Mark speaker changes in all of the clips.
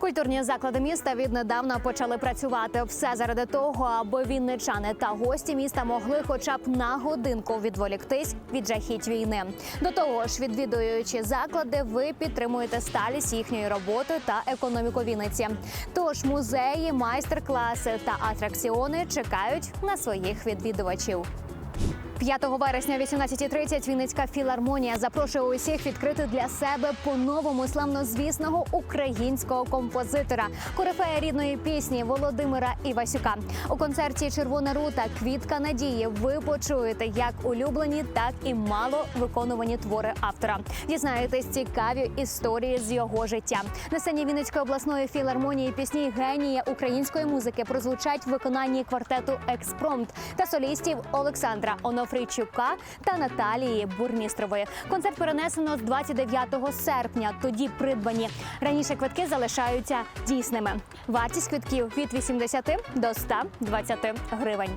Speaker 1: Культурні заклади міста віднедавна почали працювати. Все заради того, аби вінничани та гості міста могли хоча б на годинку відволіктись від жахіть війни. До того ж, відвідуючи заклади, ви підтримуєте сталість їхньої роботи та економіку Вінниці. Тож музеї, майстер-класи та атракціони чекають на своїх відвідувачів. 5 вересня о 18.30 Вінницька філармонія запрошує усіх відкрити для себе по-новому славнозвісного українського композитора, корифея рідної пісні Володимира Івасюка. У концерті Червона рута Квітка надії ви почуєте як улюблені, так і мало виконувані твори автора. Дізнаєтесь цікаві історії з його життя. На сцені Вінницької обласної філармонії пісні генія української музики прозвучать в виконанні квартету Експромт та солістів Олександра Онофрійчука та Наталії Бурмістрової. Концерт перенесено з 29 серпня. Тоді придбані раніше квитки залишаються дійсними. Вартість квитків від 80 до 120 гривень.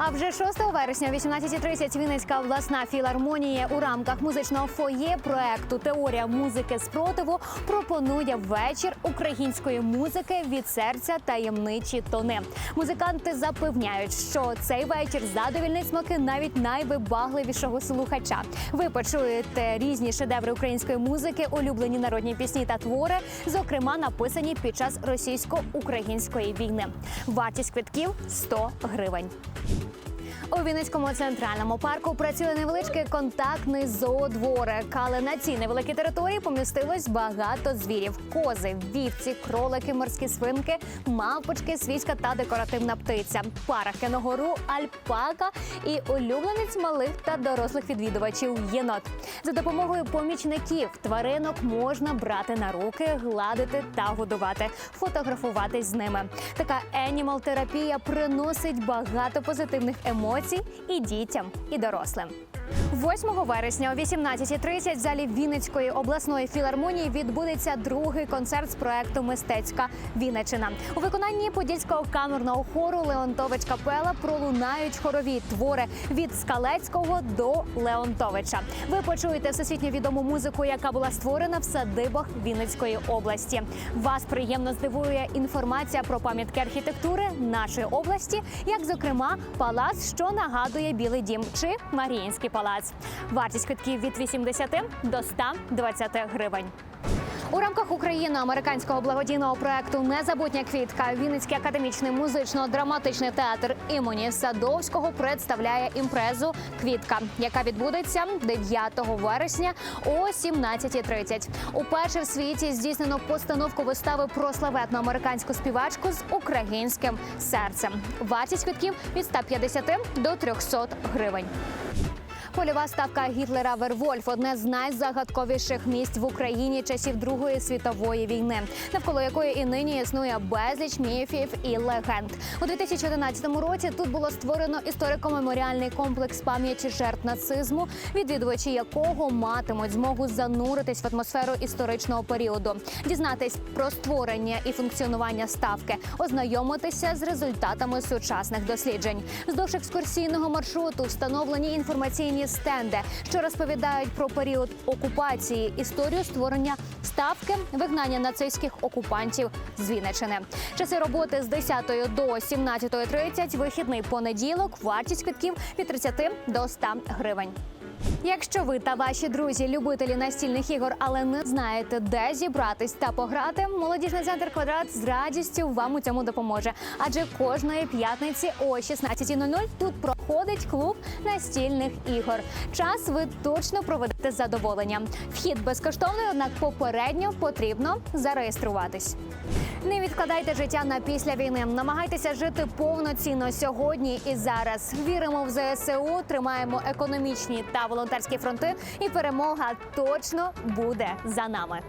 Speaker 1: А вже 6 вересня о 18.30 Вінницька обласна філармонія у рамках музичного фоє проекту Теорія музики спротиву пропонує вечір української музики від серця таємничі тони. Музиканти запевняють, що цей вечір задовільнить смаки навіть найвибагливішого слухача. Ви почуєте різні шедеври української музики, улюблені народні пісні та твори, зокрема написані під час російсько-української війни. Вартість квитків 100 гривень. У Вінницькому центральному парку працює невеличкий контактний зоодворик, але на цій невеликій території помістилось багато звірів: кози, вівці, кролики, морські свинки, мавпочки, свійська та декоративна птиця, пара кенгуру, альпака і улюбленець малих та дорослих відвідувачів єнот. За допомогою помічників тваринок можна брати на руки, гладити та годувати, фотографуватись з ними. Така енімал терапія приносить багато позитивних емоцій і дітям, і дорослим. 8 вересня о 18.30 в залі Вінницької обласної філармонії відбудеться другий концерт з проекту Мистецька Вінничина. У виконанні подільського камерного хору Леонтович Капела пролунають хорові твори від Скалецького до Леонтовича. Ви почуєте всесвітньо відому музику, яка була створена в садибах Вінницької області. Вас приємно здивує інформація про пам'ятки архітектури нашої області, як зокрема палац, що нагадує Білий Дім чи Маріїнський палац. Вартість квитків від 80 до 120 гривень. У рамках україно-американського благодійного проекту Незабутня квітка Вінницький академічний музично-драматичний театр імені Садовського представляє імпрезу Квітка, яка відбудеться 9 вересня о 17.30. Уперше в світі здійснено постановку вистави про славетну американську співачку з українським серцем. Вартість квитків від 150 до 300 гривень. Польова ставка Гітлера Вервольф одне з найзагадковіших місць в Україні часів Другої світової війни, навколо якої і нині існує безліч міфів і легенд. У 2011 році тут було створено історико-меморіальний комплекс пам'яті жертв нацизму, відвідувачі якого матимуть змогу зануритись в атмосферу історичного періоду, дізнатись про створення і функціонування ставки, ознайомитися з результатами сучасних досліджень. Вздовж екскурсійного маршруту встановлені інформаційні стенди, що розповідають про період окупації, історію створення ставки, вигнання нацистських окупантів з Вінничини. Часи роботи з 10 до 17.30, вихідний понеділок, вартість квитків від 30 до 100 гривень. Якщо ви та ваші друзі любителі настільних ігор, але не знаєте, де зібратись та пограти, молодіжний центр квадрат з радістю вам у цьому допоможе. Адже кожної п'ятниці о 16.00 тут проходить клуб настільних ігор. Час ви точно проведете з задоволенням. Вхід безкоштовний, однак попередньо потрібно зареєструватись. Не відкладайте життя на після війни. Намагайтеся жити повноцінно сьогодні і зараз. Віримо в ЗСУ, тримаємо економічні та волонтерські фронти, і перемога точно буде за нами.